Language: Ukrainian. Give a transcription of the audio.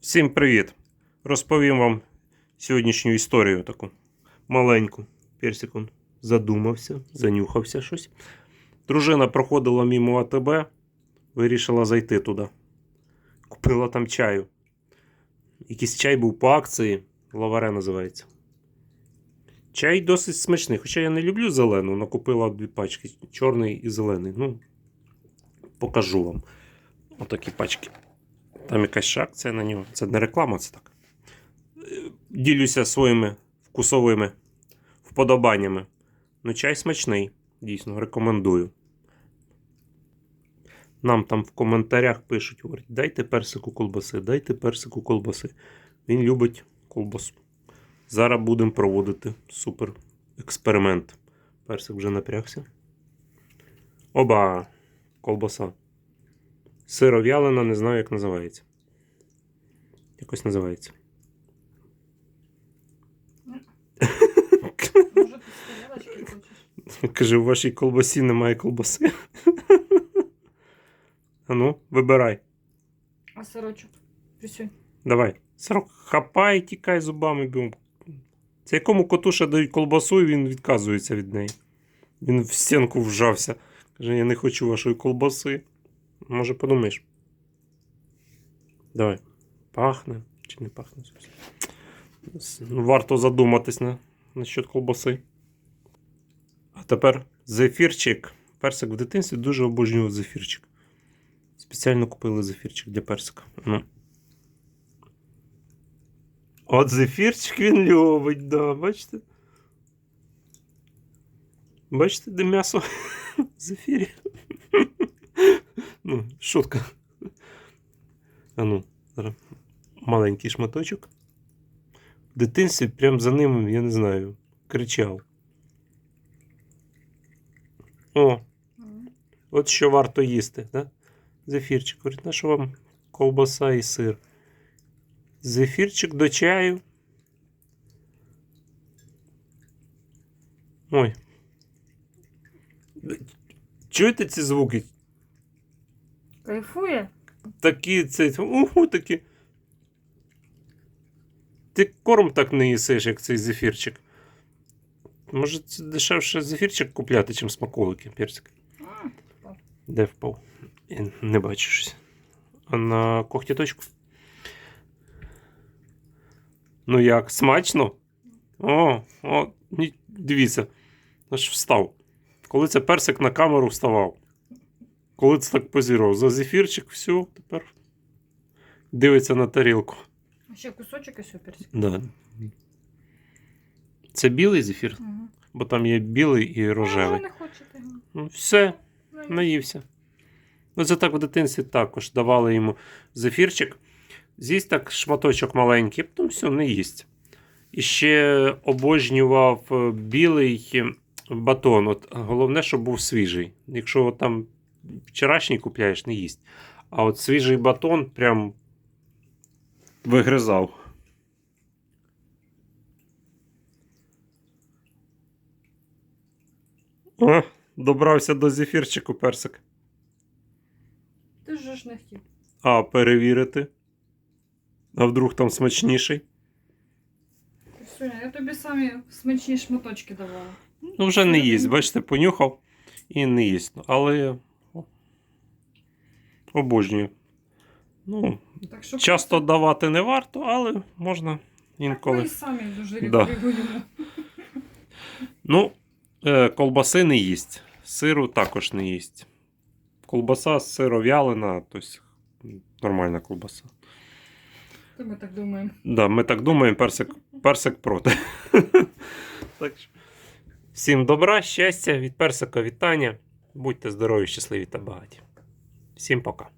Всім привіт! Розповім вам сьогоднішню історію таку маленьку. Персик он задумався, занюхався щось. Дружина проходила мимо АТБ, вирішила зайти туди. Купила там чаю. Якийсь чай був по акції, лаваре називається. Чай досить смачний, хоча я не люблю зелену, але купила дві пачки чорний і зелений. Ну, покажу вам. Отакі пачки. Там якась ще акція на нього. Це не реклама, це так. Ділюся своїми вкусовими вподобаннями. Ну, чай смачний, дійсно, рекомендую. Нам там в коментарях пишуть, говорять, дайте персику колбаси, дайте персику колбаси. Він любить колбасу. Зараз будемо проводити супер експеримент. Персик вже напрягся. Оба! Колбаса. Сиров'ялина, не знаю, як називається. Якось називається. Може, ти хочеш? Каже, у вашій колбасі немає колбаси. А ну, вибирай. А сирочок? Присюнь. Давай. Сирок хапай, тікай зубами бігом. Це якому коту ще дають колбасу, і він відказується від неї. Він в стінку вжався. Каже, я не хочу вашої колбаси. Може, подумаєш. Давай. Пахне чи не пахне? Ну, Варто задуматись на, насчет колбаси. А тепер зефірчик. Персик в дитинстві дуже обожнював зефірчик. Спеціально купили зефірчик для персика. Ну. От зефірчик він любить, да, бачите? Бачите, де м'ясо в зефірі? Ну, шутка. А ну, зараз маленький шматочок. В дитинстві прям за ним, я не знаю, кричав. О, от що варто їсти, да? Зефірчик. Говорить, на що вам ковбаса і сир? Зефірчик до чаю. Ой. Чуєте ці звуки? Кайфує? Такі це. Угу, такі. Ти корм так не їсиш, як цей зефірчик. Може, це дешевше зефірчик купляти, чим смаколики, персик. А, Де впав? Я не бачу щось. А на когтіточку? Ну як, смачно? О, о, дивіться. Аж встав. Коли це персик на камеру вставав. Коли це так позірував. За зефірчик, все, тепер дивиться на тарілку. А ще кусочок і суперський. Да. Це білий зефір, Угу. бо там є білий і рожевий. не хочете. Ну, все, Ну, наївся. Ну, це так в дитинстві також давали йому зефірчик. З'їсть так шматочок маленький, потім все, не їсть. І ще обожнював е, білий батон. От, головне, щоб був свіжий. Якщо там вчорашній купляєш, не їсть. А от свіжий батон прям вигризав. О, добрався до зефірчику персик. Ти ж не хотів. А перевірити. А вдруг там смачніший? Я тобі самі смачні шматочки давала. Ну, вже не їсть. Бачите, понюхав і не їсть. Але обожнюю. Ну, Так що часто давати не варто, але можна інколи. Ми і самі дуже Да. рекомендуємо. Ну, е, колбаси не їсть. Сиру також не їсть. Колбаса сиров'ялина, тобто нормальна колбаса. То ми так думаємо. Да, ми так думаємо, персик, персик проти. так що. Всім добра, щастя, від персика вітання. Будьте здорові, щасливі та багаті. Всім пока.